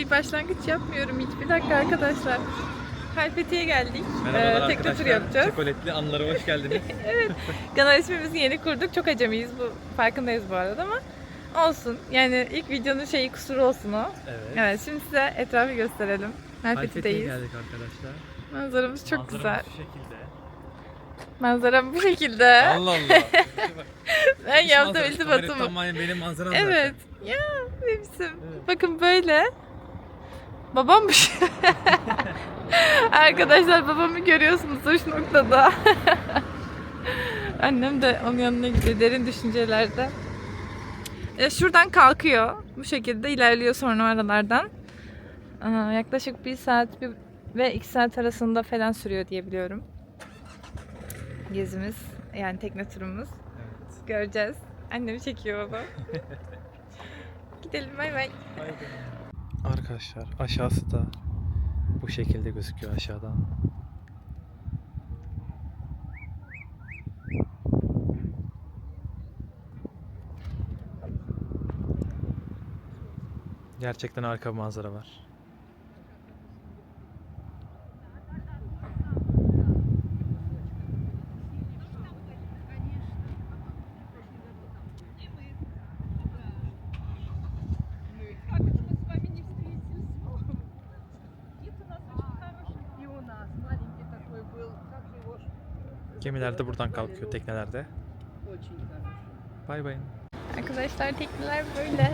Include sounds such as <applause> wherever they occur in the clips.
bir başlangıç yapmıyorum hiç. Bir dakika arkadaşlar. Halfeti'ye geldik. Merhabalar Ee, tekne arkadaşlar. yapacağız. Çokoletli anılara hoş geldiniz. <laughs> evet. Kanal ismimizi yeni kurduk. Çok acemiyiz bu. Farkındayız bu arada ama olsun. Yani ilk videonun şeyi kusuru olsun o. evet. Evet şimdi size etrafı gösterelim. Halfeti'deyiz. geldik arkadaşlar. Manzaramız çok Manzaramız güzel. şu şekilde. Manzaram bu şekilde. Allah Allah. <laughs> ben yaptım iltifatımı. benim manzaram Evet. Ya hepsim. Evet. Bakın böyle. Babammış. <laughs> Arkadaşlar babamı görüyorsunuz uç noktada. <laughs> Annem de onun yanına gidiyor derin düşüncelerde. E, şuradan kalkıyor. Bu şekilde ilerliyor sonra aralardan. Aa, yaklaşık bir saat bir ve iki saat arasında falan sürüyor diye biliyorum. Gezimiz. Yani tekne turumuz. Evet. Göreceğiz. Annemi çekiyor baba. <laughs> Gidelim bay bay. Arkadaşlar aşağısı da bu şekilde gözüküyor aşağıdan. Gerçekten harika manzara var. Gemiler de buradan kalkıyor teknelerde. Bay bay. Arkadaşlar tekneler böyle.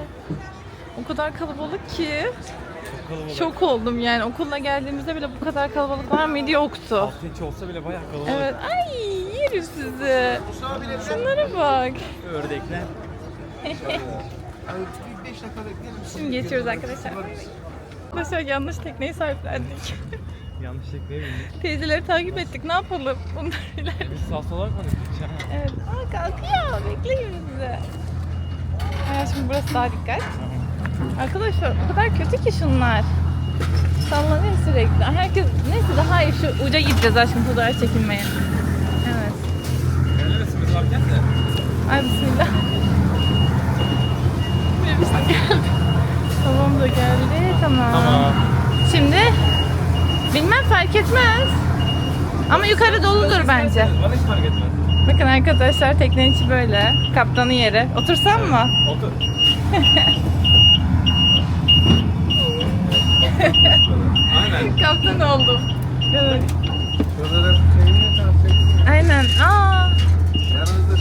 O kadar kalabalık ki. Çok kalabalık. Şok oldum yani. Okuluna geldiğimizde bile bu kadar kalabalık var mıydı yoktu. Hafta içi olsa bile bayağı kalabalık. Evet. Ay yerim sizi. Şunlara bak. Ördekler. Şimdi geçiyoruz arkadaşlar. Arkadaşlar yanlış tekneyi sahiplendik. Yanlışlıkla bindik. Teyzeleri takip ettik. Ne yapalım? Bunlar ileride. Biz sağ sola hiç. ha. <laughs> Evet. Aa kalkıyor. Bekleyin bizi. Evet şimdi burası daha dikkat. Arkadaşlar o kadar kötü ki şunlar. Sallanıyor sürekli. Herkes neyse daha iyi şu uca gideceğiz aşkım fotoğraf çekilmeye. Evet. Neresimiz varken de. Ay bismillah. Bebişte geldi. Babam da geldi. Tamam. Tamam. Şimdi bilmem fark etmez. Ama yukarı doludur bence. Bana hiç fark etmez. Bakın arkadaşlar teknenin içi böyle. Kaptanın yeri. Otursam mı? Otur. Aynen. <laughs> Kaptan oldum. Evet. Aynen. Aa,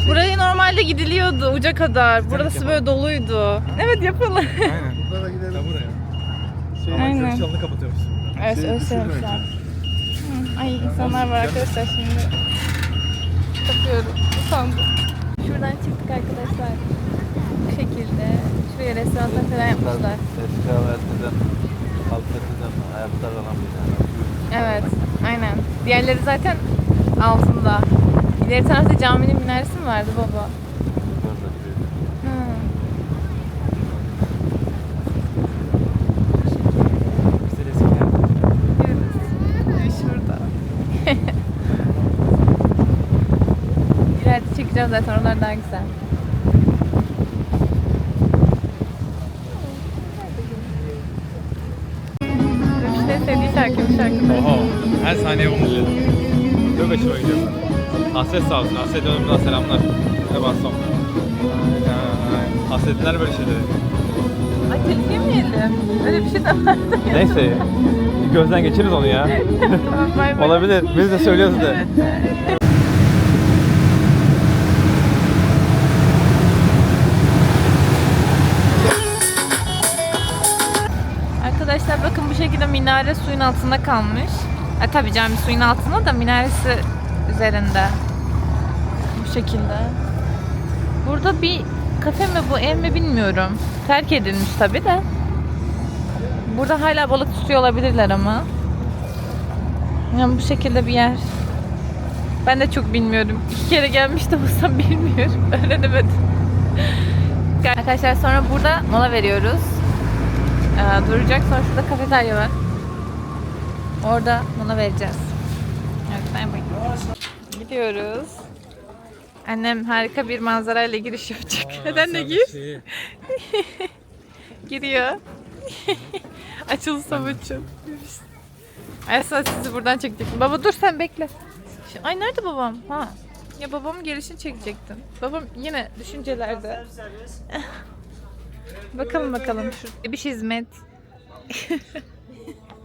burayı normalde gidiliyordu uca kadar. Burası böyle doluydu. Evet yapalım. Aynen. Burada da gidelim. Ya buraya. Şey, Aynen. Aynen. Çalını kapatıyoruz. Evet öyle. Hı, Ay insanlar var arkadaşlar şimdi. Kapıyorum. Utandım. Şuradan çıktık arkadaşlar. Bu şekilde. Şuraya restoranlar falan yapmışlar. Eski kahvaltıdan, halkatıdan ayakta kalan bir tane. Evet, aynen. Diğerleri zaten altında. İleri tarafta caminin minaresi mi vardı baba? Orada duruyor. Hı. Bize resim geldi. Evet. Şurada. Çekeceğim zaten oralar daha güzel. İşte sevdiği şarkı bu şarkı. Oha. Her saniye onu dinledim. Çok hoşuma gidiyor. Hasret sağ olsun. Hasret Hanım'dan selamlar. Ne bassam. Hasretler böyle şeyleri. Ay telif yemeyelim. Öyle bir şey de vardı. Neyse. Gözden geçiririz onu ya. <laughs> Tamam, bay bay. Olabilir. Biz de söylüyoruz da. Minare suyun altında kalmış. E tabi cami suyun altında da minaresi üzerinde. Bu şekilde. Burada bir kafe mi bu ev mi bilmiyorum. Terk edilmiş tabi de. Burada hala balık tutuyor olabilirler ama. Yani bu şekilde bir yer. Ben de çok bilmiyorum. İki kere gelmiştim <laughs> olsam bilmiyorum. Öğrenemedim. Arkadaşlar sonra burada mola veriyoruz. Ee, duracak. Sonra şurada kafeterya var. Orada mola vereceğiz. Evet, bay bay. Gidiyoruz. Annem harika bir manzarayla giriş yapacak. Neden de gir? <laughs> Giriyor. <laughs> Açıl Savuç'un. Ay esas sizi buradan çekecektim. Baba dur sen bekle. Ay nerede babam? Ha. Ya babamın gelişini çekecektim. Babam yine düşüncelerde. <laughs> bakalım bakalım. Şu bir hizmet.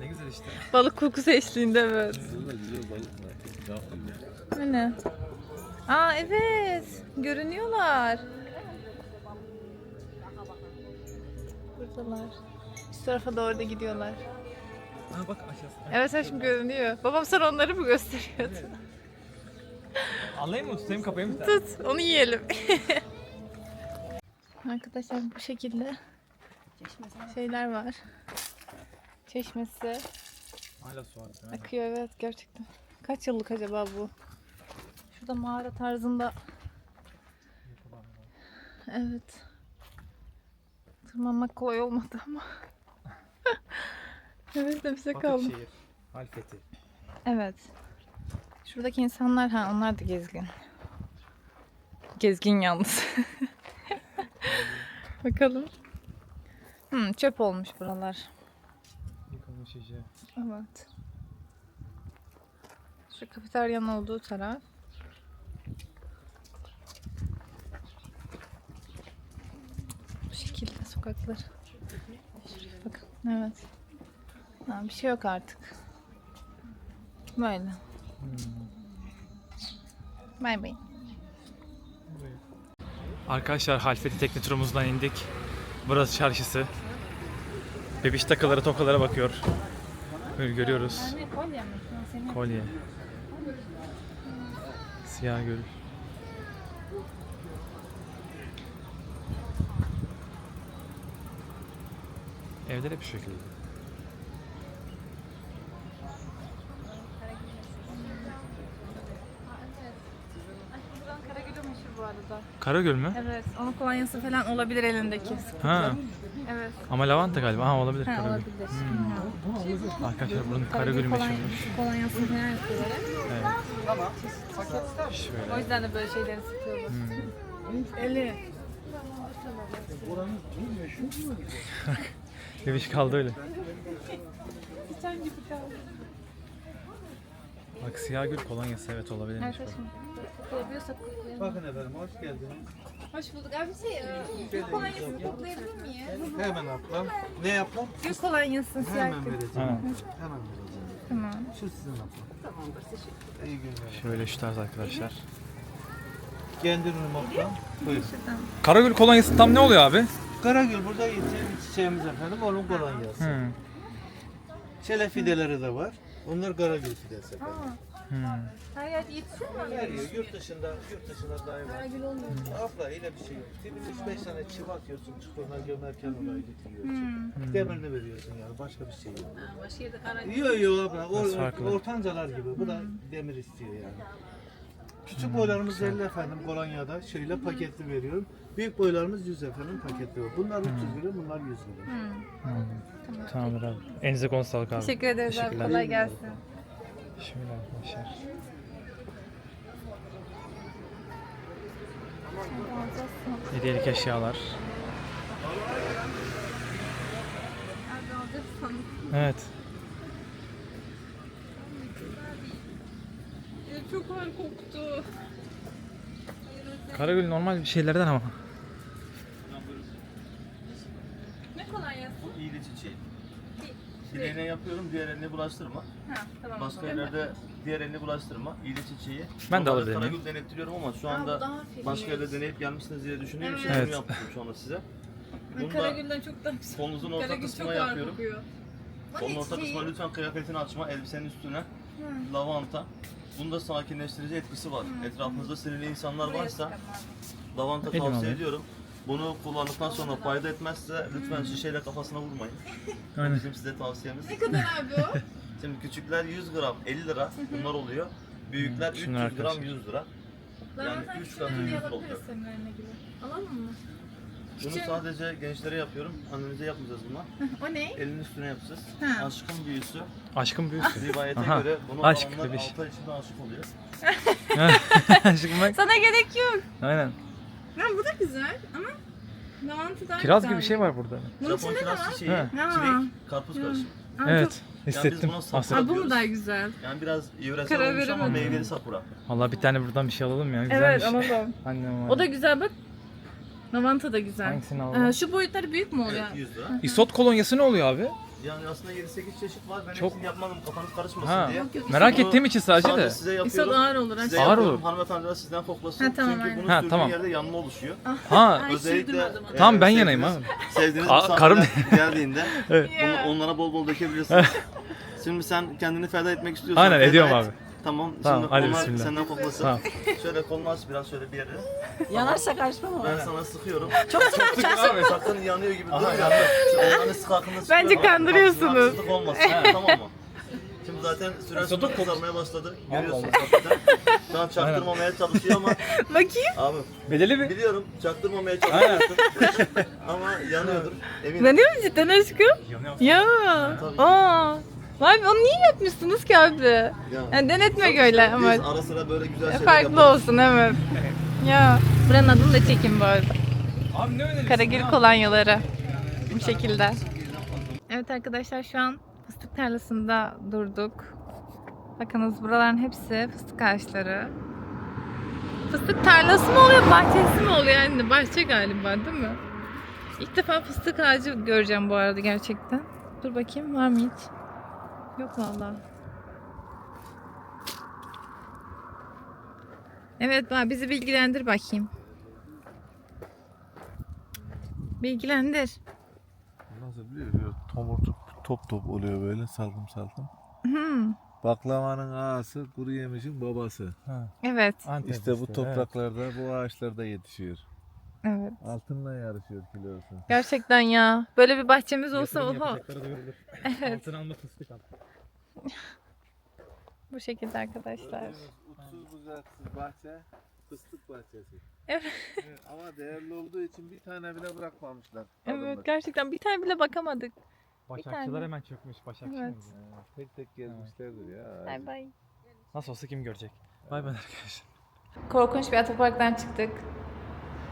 Ne güzel işte. Balık kokusu eşliğinde evet. Bu ne? Aa evet. Görünüyorlar. Buradalar. Şu tarafa doğru da gidiyorlar. Ha bak aşağısı. Evet evet şimdi görünüyor. Babam sana onları mı gösteriyordu? Alayım mı tutayım kapayım mı? Tut onu yiyelim. Arkadaşlar bu şekilde şeyler var. Çeşmesi Hala su var. akıyor evet gerçekten. Kaç yıllık acaba bu? Şurada mağara tarzında. Evet. Tırmanmak kolay olmadı ama. <laughs> evet bize kaldı. Batıkşehir. Halfeti. Evet. Şuradaki insanlar ha onlar da gezgin. Gezgin yalnız. <laughs> Bakalım. Hmm, çöp olmuş buralar. Evet. Şu kafeteryanın olduğu taraf. Bu şekilde sokaklar. Bakın. Evet. Ha, bir şey yok artık. Böyle. Bay bay. Arkadaşlar Halfeti tekne turumuzdan indik. Burası çarşısı. Bebiş takıları tokalara bakıyor. Böyle görüyoruz. kolye mi? Senin Kolye. Siyah gül. Evde de bir şekilde. Karagöl mü? Evet, onun kolonyası falan olabilir elindeki. Ha. Evet. Ama lavanta galiba. Ha olabilir Ha, olabilir. Hmm. Arkadaşlar buranın Karagöl'ü meşhurmuş. Kolonyası falan yapıyorlar. Evet. Şöyle. O yüzden de böyle şeyleri sıkıyorlar. <laughs> Bebiş kaldı öyle. Sen gibi kaldı. Bak siyah gül kolonyası evet olabilirmiş. bak. Arkadaşım. Koklayabiliyorsak koklayalım. Bakın efendim hoş geldiniz. Hoş bulduk. Abi şey, e, gül kolonyasını koklayabilir miyim? Hemen ablam. Ne yapalım? Gül kolonyası siyah Hemen gül. vereceğim. Ha. Hemen vereceğim. Tamam. Şu sizin ablam. Tamamdır teşekkür İyi günler. Şöyle şu tarz arkadaşlar. Kendi ürünüm ablam. Buyurun. Karagül kolonyası tam ne oluyor abi? Karagül burada yetişen bir çiçeğimiz efendim. Onun kolonyası. Hı. Şöyle fideleri de var. Onlar Karagül fidesi efendim. Her yerde yetişiyor mu? Her yer yurt dışında, yurt dışında daim var. Gül olmuyor. Abla öyle bir şey yok. Bir 3-5 tane çivi atıyorsun çukuruna gömerken orayı getiriyorsun. Demirini veriyorsun yani başka bir şey yok. Başka yerde kara Yok yok abla. O, Nasıl farklı? ortancalar gibi. Bu da demir istiyor yani. Küçük boylarımız 50 efendim kolonyada. Şöyle paketli veriyorum. Büyük boylarımız 100 efendim paketli var. Bunlar 300 lira, bunlar 100 lira. Tamamdır abi. Elinize konu sağlık abi. Teşekkür ederiz abi. Teşekkürler. Kolay gelsin. Şöyle arkadaşlar. Hediyelik eşyalar. Evet. Çok ağır koktu. Karagül normal bir şeylerden ama. Ne kolonyası? İyili çiçeği. Bir eline yapıyorum, diğer eline bulaştırma. Ha, tamam. Başka yerlerde diğer eline bulaştırma. İyili çiçeği. Ben de alır deneyim. Karagül denettiriyorum ama şu anda başka yerde deneyip gelmişsiniz diye düşündüğüm için Evet. bunu yaptım şu anda size. Bunu da Karagül'den çok daha güzel. kolunuzun orta Karagül çok kısmına ağır yapıyorum. Kolun orta kısmına lütfen kıyafetini açma, elbisenin üstüne. Lavanta. Bunda sakinleştirici etkisi var. Etrafınızda sinirli insanlar varsa lavanta Elim tavsiye alayım. ediyorum. Bunu kullandıktan sonra fayda etmezse lütfen şişeyle kafasına vurmayın. <laughs> Aynen. Bizim size tavsiyemiz. Ne kadar abi o? <laughs> Şimdi küçükler 100 gram 50 lira bunlar oluyor. Büyükler Şunlar 300 gram arkadaşlar. 100 lira. Yani Lavanta 3 katı 100 küçüğünü lira oluyor. Alalım mı? Bunu sadece gençlere yapıyorum. Annemize yapmayacağız bunlar. <laughs> O ne? Elin üstüne yapacağız. Ha. Aşkın büyüsü. Aşkım büyüsün. Rivayete Aha, göre bunu aşk alanlar bebiş. 6 ay içinde aşık oluyor. <laughs> Aşkım bak. Sana gerek yok. Aynen. Ha, bu da güzel ama Lavanta daha Kiraz güzel. gibi bir şey var burada. Bunun Japon içinde ne kiraz var? çiçeği, Ha. çilek, karpuz karışımı. Aa, Evet. çok- Hissettim. buna. Aa, bu mu daha güzel? Yani biraz yöresel Karar olmuş ama veremedim. meyveli sakura. Valla bir tane buradan bir şey alalım ya. Evet Güzelmiş. alalım. <laughs> Annem var. O da güzel bak. Lavanta da güzel. Hangisini alalım? Ee, şu boyutları büyük mü oluyor? Evet 100 lira. Isot kolonyası ne oluyor abi? Yani aslında 7-8 çeşit var. Ben Çok- hepsini yapmadım kafanız karışmasın Ha. diye. Yok, yok, Merak Bunu ettiğim için sadece de. size İsot yapıyorum. ağır olur. Size aşkım. Ağır yapıyorum. olur. Hanımefendiler sizden koklasın. Ha, tamam, Çünkü aynen. bunun Ha, sürdüğü tamam. yerde yanma oluşuyor. Ha. Ay, Özellikle sürdüm o zaman. e, Tamam, ben sevdiğiniz- yanayım abi. Sevdiğiniz Aa, misafirler karım- geldiğinde <laughs> Evet. bunu onlara bol bol dökebilirsiniz. Şimdi sen kendini feda etmek istiyorsan Aynen, feda ediyorum et. abi. Tamam. Tamam, Şimdi hadi onlar bismillah. senden koklasın. Tamam. Şöyle kolunu aç biraz şöyle bir yere. Yanarsa karışmam ama. Ben sana sıkıyorum. Çok Abi sakın yanıyor gibi durmuyor. Onların sık hakkında Bence kandırıyorsunuz. haksızlık olmasın. tamam mı? Şimdi zaten süren sonra kızarmaya başladı. Görüyorsunuz hakikaten. Şu an çaktırmamaya çalışıyor ama <laughs> Bakayım. abi Bedeli mi? biliyorum çaktırmamaya çalışıyorsun. ama yanıyordur. Eminim. Yanıyor mu cidden aşkım? Ya. Tabii. Aa. Vay be onu niye yapmışsınız ki abi? Ya. Yani denetmek öyle ama. Biz ara sıra böyle güzel şeyler Farklı yaparız. olsun evet. Ya. Buranın adını da çekin bu arada. Abi ne önerirsin? Karagül kolonyaları. Bu şekilde. Evet arkadaşlar şu an fıstık tarlasında durduk. Bakınız buraların hepsi fıstık ağaçları. Fıstık tarlası mı oluyor, bahçesi mi oluyor yani? Bahçe galiba değil mi? İlk defa fıstık ağacı göreceğim bu arada gerçekten. Dur bakayım var mı hiç? Yok valla. Evet bak bizi bilgilendir bakayım. Bilgilendir. Nasıl biliyor musun? Tomurcuk top top oluyor böyle salkım salkım. Hmm, Baklavanın ağası kuru yemişin babası. evet, Antep işte bu topraklarda bu ağaçlarda yetişiyor. Evet. Altınla yarışıyor kilosu. Gerçekten ya. Böyle bir bahçemiz olsa oha. duyurulur. Altın alma fıstık al. Bu şekilde arkadaşlar. Uçsuz bucaksız bahçe fıstık bahçesi. Evet. Evet, Ama değerli olduğu için bir tane bile bırakmamışlar. Evet gerçekten bir tane bile bakamadık. Başakçılar hemen çökmüş. Başakçı Evet. mıydı? Ee, Tek tek gezmişlerdir ya. Bay bay. Nasıl olsa kim görecek? Bay bay arkadaşlar. Korkunç bir otoparktan çıktık.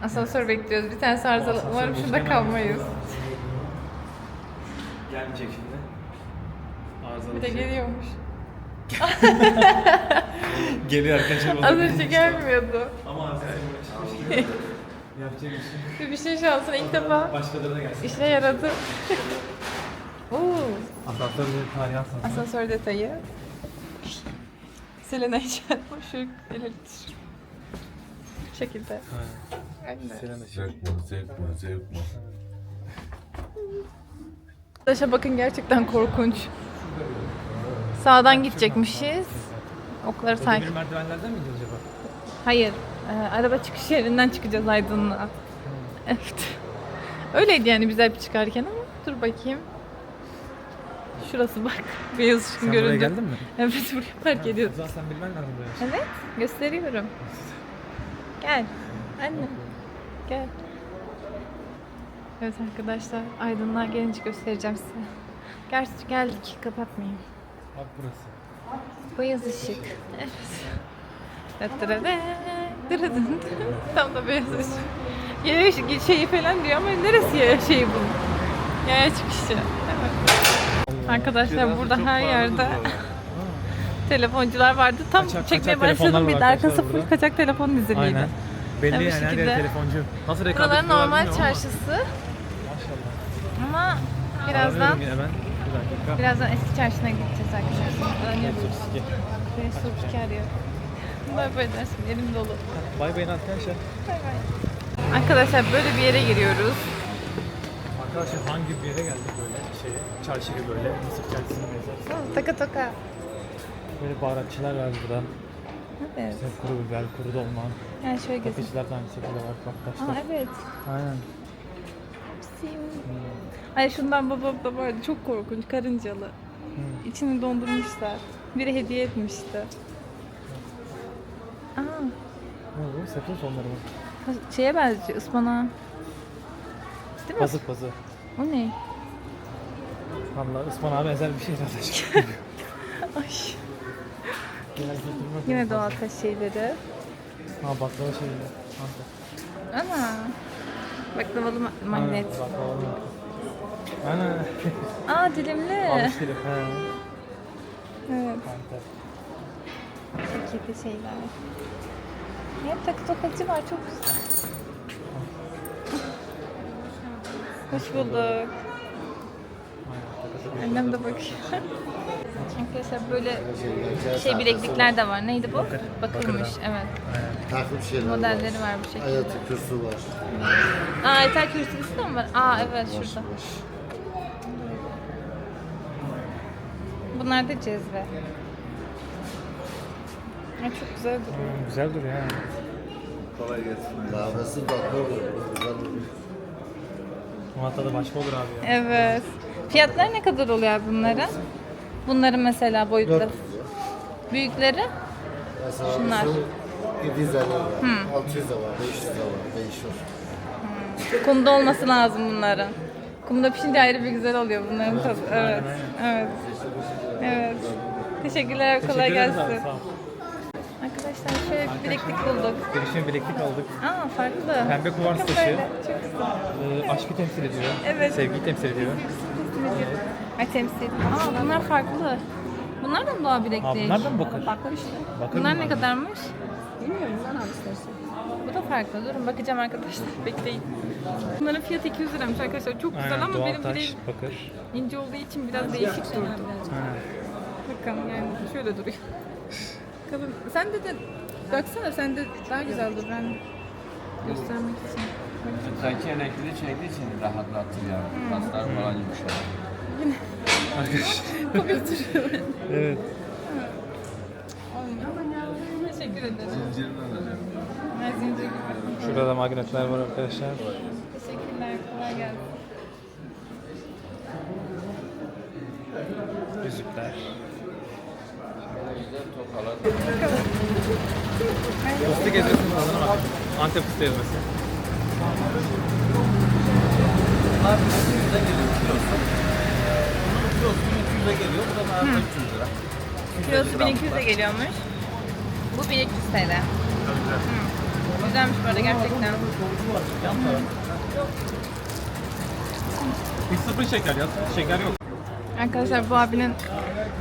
Asansör bekliyoruz. Bir tane arızalı. Umarım şurada kalmayız. <laughs> Gelmeyecek şimdi. Arızalı Bir de geliyormuş. <laughs> Geliyor arkadaşlar. Az önce gelmiyordu. Ama arızalı <laughs> çıkmış. Yapacak bir şey. Bir, şey şansına ilk defa Başkalarına gelsin. işe yaradı. Oo, Asansör tarihi asansör. asansör detayı. Selena çarpmış şu elektrik. Bu şekilde. Aynen. Şey. Zevk mi, zevk mi, zevk mi? Arkadaşlar bakın gerçekten korkunç. Sağdan gidecekmişiz. Okları takip. Merdivenlerden mi gidiyoruz acaba? Hayır. e, araba çıkış yerinden çıkacağız Aydın'la. Evet. Öyleydi yani biz hep çıkarken ama dur bakayım. Şurası bak. Beyaz ışık Sen buraya görünce. geldin mi? Evet buraya park O ediyoruz. zaman sen bilmen lazım buraya. Evet gösteriyorum. Gel. Anne. Gel. Evet arkadaşlar aydınlığa gelince göstereceğim size. Gerçi geldik kapatmayayım. Bak burası. Beyaz ışık. Evet. Dırırı. Tam da beyaz ışık. Yaya ışık şeyi falan diyor ama neresi yaya şeyi bunun? Yaya çıkışı. Evet. Arkadaşlar burada her yerde <laughs> telefoncular vardı. Tam Kaçak- çekmeye kaçak başladım bir de arkası full kaçak telefon diziliydi. Aynen. Belli Tabii yani her yer telefoncu. Nasıl rekabet Buraların normal ama. çarşısı Maşallah. ama birazdan. Bir dakika. birazdan eski çarşına gideceğiz arkadaşlar. 32. Beni Sulçuk arıyor. Bay bay dersin elim dolu. Bay bay arkadaşlar. Bay bay. Arkadaşlar böyle bir yere giriyoruz. Arkadaşlar hangi bir yere geldik böyle şeye, çarşı gibi böyle, Mısır çarşısına benzer. Taka taka. Böyle baharatçılar var burada. Evet. İşte kuru biber, kuru dolma. Yani şöyle gözüm. Kapıcılar da aynı şekilde var. Bak Aa evet. Aynen. Sim. Ay şundan babam da vardı. Çok korkunç. Karıncalı. İçini dondurmuşlar. Biri hediye etmişti. Aa, Ne bu? Sakın sonları mı? şeye benziyor ıspanağa. Değil mi? Pazı pazı. O ne? Valla ıspanağa benzer bir şey zaten. <laughs> <laughs> Ay. Yine doğal taş şeyleri. Ha baklava. Antep. Ana. Baklavalı ma- magnet. Ana. Aa dilimli. Almış herif. Ha. Evet. Antep. Şekilde şeyler. Hep takı tokacı var çok güzel. Hoş bulduk. Annem de bakıyor. Arkadaşlar böyle şey bileklikler de var. Neydi bu? Bakır. Bakırmış. Evet. Takım şeyler Modelleri var bu şekilde. Hayatı kürsü var. Aa etel kürsüsü de mi var? Aa evet şurada. Bunlar da cezve. Ay, çok güzel duruyor. Hmm, güzel duruyor ha. Kolay gelsin. Kahvesi olur. Ama tadı başka olur abi ya. Evet. Fiyatları ne kadar oluyor bunların? Bunların mesela boyutları. 400 lira. Büyükleri? Mesela Şunlar. şu 750 lira. 600 de var, 500 de var. Değişiyor. Kumda olması lazım bunların. Kumda pişince ayrı bir güzel oluyor bunların tadı. Evet. Evet. Evet. Teşekkürler. Kolay Teşekkür gelsin. abi, sağ ol. Arkadaşlar şöyle bir bileklik bulduk. Girişim bileklik aldık. Aa farklı. Pembe kuvars taşı. böyle, Çok güzel. Ee, aşkı temsil ediyor. Evet. Sevgiyi temsil ediyor. Ay temsil. Aa bunlar farklı. Bunlar da mı doğa bileklik? Aa, bunlar da mı bakır? Bakır işte. Bakır bunlar mı ne kadarmış? Bilmiyorum bundan al istersen. Bu da farklı. Durun bakacağım arkadaşlar. <laughs> Bekleyin. Bunların fiyatı 200 liraymış arkadaşlar. Çok güzel Aynen, ama doğal benim taş, bileğim bakır. ince olduğu için biraz değişik durdu. Bakın yani şöyle duruyor. Kadın sen de de baksana sen de daha güzel dur ben göstermek için. Zeki elektriği çektiği için rahatlattı yani. Kaslar falan yumuşadı. Evet. Teşekkür ederim. Zincirini alacağım. Ben zincir Şurada da magnetler var arkadaşlar. Teşekkürler. Kolay gelsin. Yüzükler. Fıstık ezmesinin tadına bak. Antep fıstığı ezmesi. Bunlar 300'e geliyor kilosu. Kilosu 300'e geliyor. Bu da daha 300 lira. Kilosu 1200'e geliyormuş. Bu 1300 TL. Hı. Güzelmiş bu arada gerçekten. Hiç sıfır şeker ya. Şeker yok. Arkadaşlar bu abinin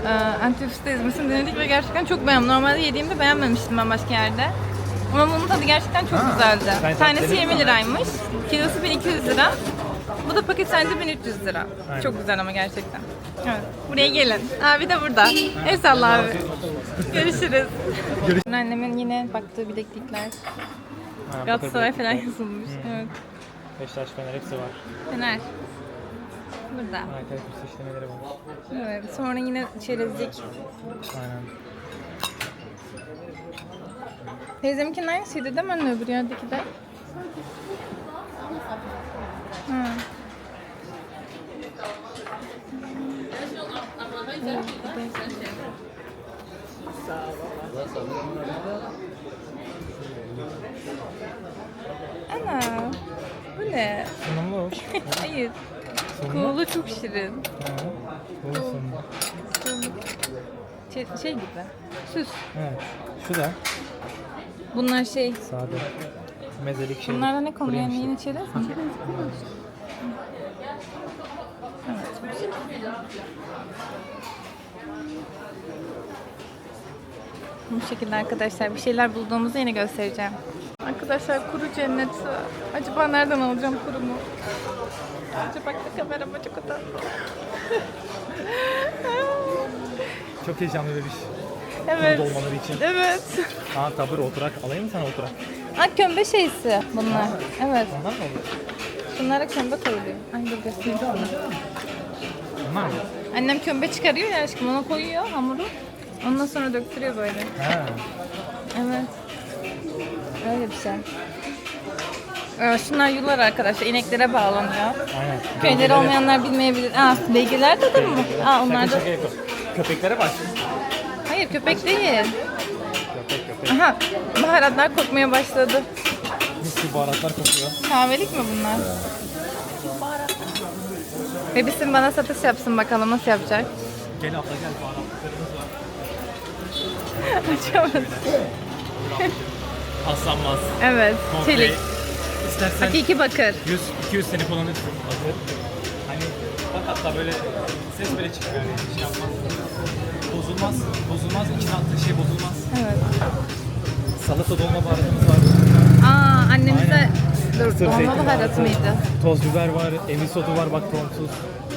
e, Antep ezmesini denedik ve gerçekten çok beğendim. Normalde yediğimde beğenmemiştim ben başka yerde. Ama bunun tadı gerçekten çok Ha, güzeldi. sen Tanesi tatlı 20 liraymış. Kilosu 1200 lira. Bu da paket sadece 1300 lira. Çok güzel ama gerçekten. Evet. Buraya gelin. Abi de burada. El salla abi. Görüşürüz. Annemin yine baktığı bileklikler. Ha, Galatasaray falan yazılmış. Evet. Beşiktaş Fener hepsi var. Fener. Burada. Harika hepsi işlemeleri var. Evet. Sonra yine çerezlik. Aynen. Teyzeminkinin aynısıydı değil mi anne öbür yerdeki de? Hı. Ana, bu ne? Sunumlu. <laughs> Hayır, kuğulu çok şirin. Ha, Bu sunumlu. Şey, şey gibi, süs. Evet. Şu da Bunlar şey, sade. Mezelik şey. bunlarda ne kuru Yani yemişler. yine çerez mi? Evet. Bu şekilde arkadaşlar bir şeyler bulduğumuzu yine göstereceğim. Arkadaşlar kuru cenneti. Acaba nereden alacağım kurumu? Acaba bak da kamerama çok tatlı. <laughs> Çok heyecanlı bebiş. evet. Dolmaları için. Evet. Ha tabur oturak. Alayım mı sana oturak? Ha kömbe şeysi bunlar. Evet. Ondan mı olur? Bunlara kömbe koyuluyor. Ay dur göstereyim. Bunlar mı? Annem kömbe çıkarıyor ya aşkım ona koyuyor hamuru. Ondan sonra döktürüyor böyle. Ha. Evet. Öyle bir şey. Ee, şunlar yular arkadaşlar. ineklere bağlanıyor. Aynen. Köyleri olmayanlar bilmeyebilir. Aa, beygirler de, de mi? Aa, onlar da. şaka yapıyorum. Köpeklere bak. Hayır köpek değil. Köpek köpek. Aha baharatlar kokmaya başladı. Mis gibi baharatlar kokuyor. Kahvelik mi bunlar? Bebisim bana satış yapsın bakalım nasıl yapacak. Gel abla gel baharatlarımız var. Açamadım. Paslanmaz. Evet, Komple çelik. istersen Hakiki bakır. 100 200 seni kullanırsın. Bakır. Hani bak hatta böyle ses bile çıkıyor yani hiç yapmaz. Bozulmaz. Bozulmaz. İçine attığı şey bozulmaz. Evet. Salata dolma baharatımız var. Aa annemize dur Sırf dolma zeytin baharatı baharatı. mıydı? Toz biber var, emisotu var bak tonsuz.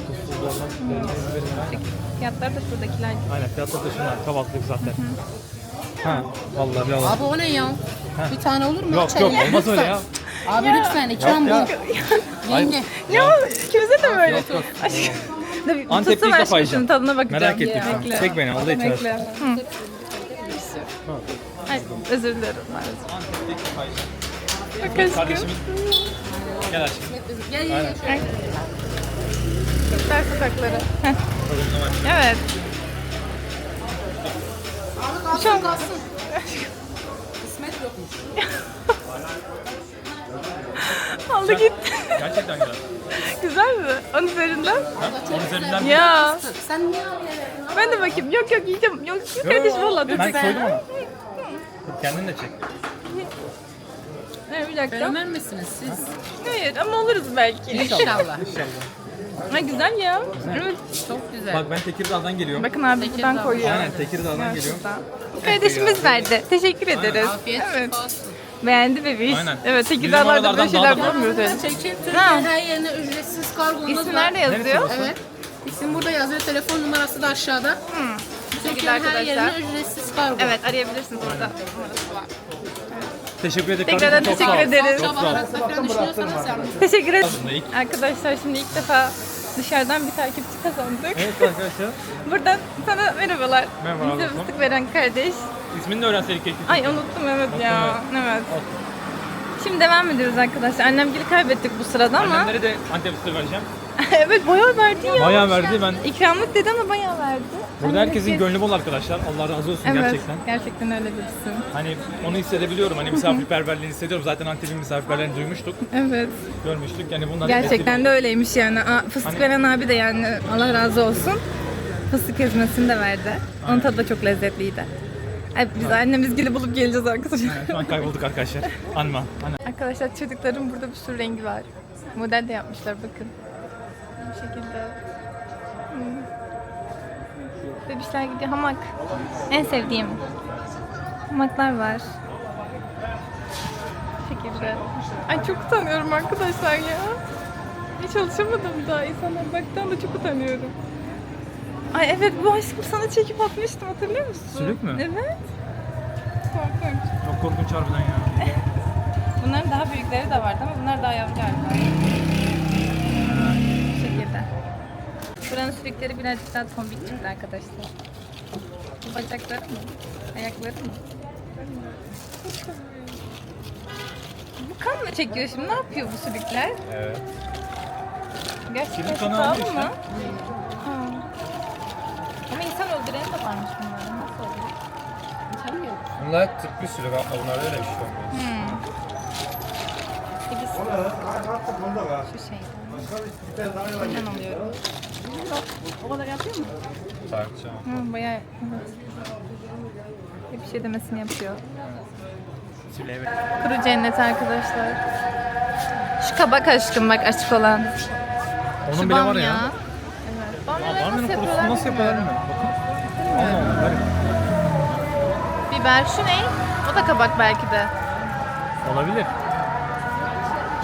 Tuzsuz dolma. Biberi var. Fiyatlar da şuradakiler. Aynen fiyatları da şunlar. Kahvaltılık zaten. Ha vallahi bir alalım. Abi o ne ya? Bir tane olur mu? Yok Çay yok ya. olmaz öyle ya. Abi lütfen ikram bu. ya. Yenge. Ya ikimize de böyle. Yok yok. Aşkım. Dur, ilk defa yiyeceğim. tadına bakacağım. Merak ettim şu an. Bekle. Çek beni Allah içer. Bekle. Ay, özür dilerim. maalesef. Bak aşkım. Kardeşimiz. Gel aşkım. Gel gel. Ay. Kırklar sokakları. Heh. Evet. Abi kalsın kalsın. Kısmet yokmuş. <laughs> Aldı gitti. Gerçekten güzel. Güzel mi? Onun üzerinden. Onun üzerinden Ya. Sen niye alıyorsun? Ben de bakayım. Yok yok yiyeceğim. Yok kardeşim valla dur. Ben soydum ama. Kendin de çek. Evet, bir dakika. Fenomen misiniz siz? Hayır ama oluruz belki. İnşallah. Ha, güzel ya. Evet. Çok güzel. Bak ben Tekirdağ'dan geliyorum. Bakın abi Tekirdağ. buradan koyuyor. Aynen Tekirdağ'dan geliyorum. Kardeşimiz verdi. Teşekkür ederiz. Afiyet Evet. olsun. Beğendi bebiş. Aynen. Evet Tekirdağlarda böyle oralardan şeyler daha da- bulamıyoruz. Evet. Çekim Ha. Türkiye her yerine ücretsiz kargomuz İsim var. nerede yazıyor? Evet. İsim burada yazıyor. Telefon numarası da aşağıda. Türkiye'nin her arkadaşlar. yerine ücretsiz kargo. Evet arayabilirsiniz burada. Teşekkür ederim. Tekrardan kardeşim, çok teşekkür sağ ol. ederiz. Çok sağ ol. Falan düşünüyorsanız yalnız. Teşekkür ederim. Arkadaşlar şimdi ilk defa dışarıdan bir takipçi kazandık. Evet <laughs> arkadaşlar. Buradan sana merhabalar. Merhaba, Bize dostum. fıstık veren kardeş. İsmini de öğrenseydik keşke. Ay unuttum evet ya. Unuttum, Evet. Şimdi devam ediyoruz arkadaşlar. Annemgili kaybettik bu sırada ama. Annemlere de Antep fıstığı vereceğim. <laughs> evet bayağı verdi ya. Bayağı verdi ben. İkramlık dedi ama bayağı verdi. Burada Annem herkesin herkes- gönlü bol arkadaşlar. Allah razı olsun Evet, gerçekten. gerçekten öyle birisin. Hani onu hissedebiliyorum. Hani misafirperverliğini hissediyorum. Zaten Antep'in misafirperverliğini duymuştuk, Evet. görmüştük. Yani bunlar Gerçekten de öyleymiş yani. Aa, Fıstık Hani- veren abi de yani Allah razı olsun. Fıstık ezmesini de verdi. Onun tadı da çok lezzetliydi. Ay, biz annemiz gibi bulup geleceğiz arkadaşlar. Şu an kaybolduk arkadaşlar. Anma. Anne. Arkadaşlar çocukların burada bir sürü rengi var. Model de yapmışlar bakın. Bu şekilde. Hmm. Bebişler gidiyor. Hamak. En sevdiğim. Hamaklar var. Bu şekilde. Ay çok utanıyorum arkadaşlar ya. Hiç alışamadım daha. İnsanlar baktan da çok utanıyorum. Ay evet bu aşkım sana çekip atmıştım hatırlıyor musun? Sülük mü? Evet. Korkunç. Çok korkunç harbiden ya. <laughs> Bunların daha büyükleri de vardı ama bunlar daha yavru galiba. Buranın sürükleri birazcık daha tombik çıktı arkadaşlar. Bu bacakları mı? Ayakları mı? Bu kan mı çekiyor şimdi? Ne yapıyor bu sürükler? Evet. Gerçekten Sürük kanı şifalı aldı mı? işte. Ha. Ama insan öldüreni de varmış bunların. Nasıl oluyor? Bunlar tıbbi sülük abla. Bunlarda öyle bir şey olmuyor. Hmm. Şu şey. Bundan alıyorum. Tartışamam. Hı, bayağı evet. Hep bir şey demesini yapıyor. Kuru cennet arkadaşlar. Şu kabak aşkım bak açık olan. Onun Şu bile var bamya. ya. Evet. Barmen'in nasıl yapıyorlar nasıl yapıyorlar bilmiyorum. Bakın. Biber şu ne? O da kabak belki de. Olabilir.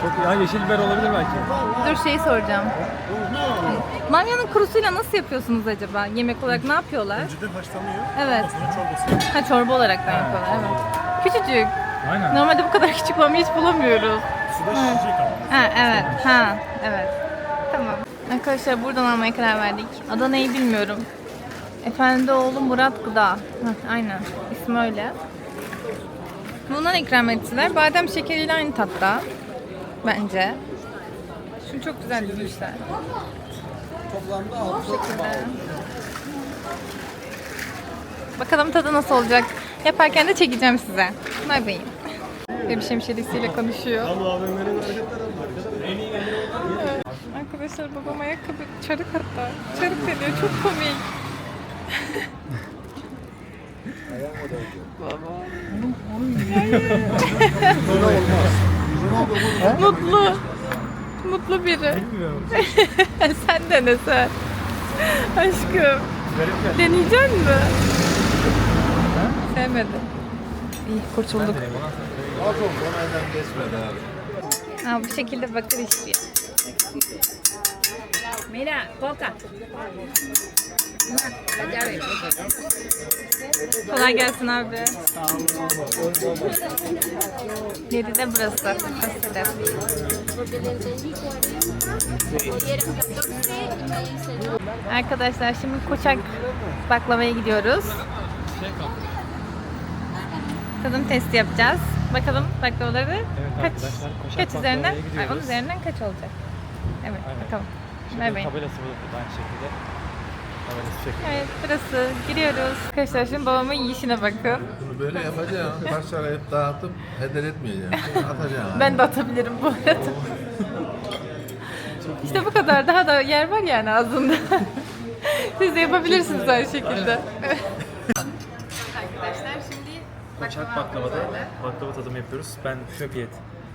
Çok ya yeşil biber olabilir belki. Dur şeyi soracağım. Bamyanın kurusuyla nasıl yapıyorsunuz acaba? Yemek olarak ne yapıyorlar? Önceden haşlanıyor. Evet. çorbası. Ha çorba olarak da yapıyorlar evet. Küçücük. Aynen. Normalde bu kadar küçük bamya hiç bulamıyoruz. Suda şişecek ama. Ha evet. Ha evet. Tamam. Arkadaşlar buradan almaya karar verdik. Adana'yı bilmiyorum. Efendioğlu Murat Gıda. Heh, aynen. İsmi öyle. Bundan ikram ettiler. Badem şekeriyle aynı tatta. Bence. Şunu çok güzel dizmişler. Toplamda 6 şekilde. Bakalım tadı nasıl olacak. Yaparken de çekeceğim size. Bay bay. Bir hemşerisiyle konuşuyor. Arkadaşlar babam ayakkabı çarık hatta. Çarık deniyor. Çok komik. Mutlu. Mutlu biri. Bilmiyorum. <laughs> sen dene sen. Aşkım. Deneyecek mi? Sevmedim. İyi kurtulduk. Ha, bu şekilde bakır istiyor. Mira, coca. Kolay gelsin abi. Yedi de burası. Aslında. Arkadaşlar şimdi Koçak baklavaya gidiyoruz. Tadım testi yapacağız. Bakalım baklavaları kaç arkadaşlar, Koçak kaç üzerinden? Ay, onun üzerinden kaç olacak? Evet Aynen. bakalım. Ver bakayım. tabelası burada aynı şekilde. Evet burası. Giriyoruz. Arkadaşlar şimdi babamın yiyişine bakın. Bunu böyle yapacağım. Parçalayıp dağıtıp heder etmeyeceğim. Atacağım. Ben de atabilirim bu arada. işte bu kadar. Daha da yer var yani ağzında. Siz de yapabilirsiniz aynı şekilde. Arkadaşlar şimdi Koçak baklavada baklava tadımı yapıyoruz. Ben şöbiyet.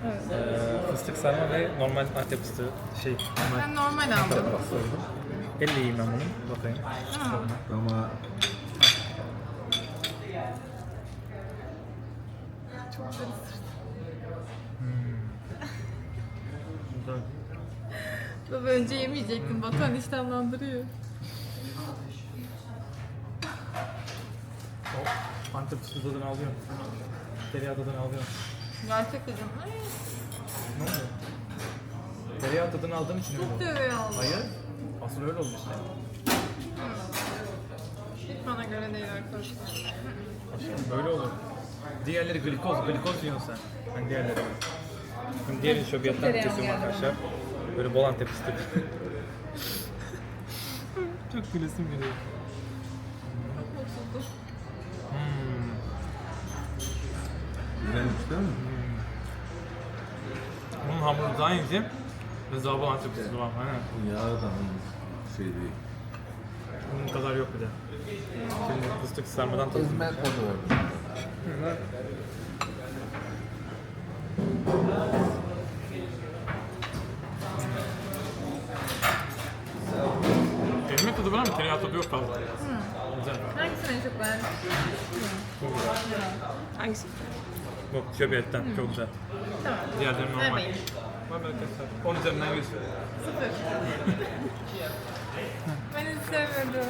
Ee, fıstık sarma ve normal antep fıstığı şey normal Ben normal aldım. Yiyeyim ben bunu. Bakayım. Ama Baba önce yemeyecektin. Batuhan iştahlandırıyor. Antep fıstığı tadını alıyorum. Tereyağı tadını alıyorum. Gerçek dedim. Ne oldu? Tereyağı tadını aldığın için öyle oldu. Tereyağı. Hayır. Asıl öyle oldu işte. Hiç bana göre değil arkadaşlar. Böyle olur. Diğerleri glikoz, glikoz yiyorsun sen. Hani diğerleri. Şimdi diğeri şöbiyetten Tereyağı kesiyorum geldi. arkadaşlar. Böyle bol antep fıstık. Çok gülesim geliyor. Hmm. güzelmiş değil mi? Bunun hamuru daha ince bol antep fıstığı var. Aynen. Yağı da şey değil. Bunun kadar yok bir de. Şimdi fıstık sarmadan tadım. Hizmet tadı var. Ekmek tadı var ama tereyağı tadı yok fazla. Güzel. Hangisini en çok beğendin? Hangisi? Yok şöbiyetten çok güzel. Tamam. Diğerleri normal. Vermeyin. Var böyle arkadaşlar. 10 üzerinden 100. <laughs> Ben hiç sevmedim.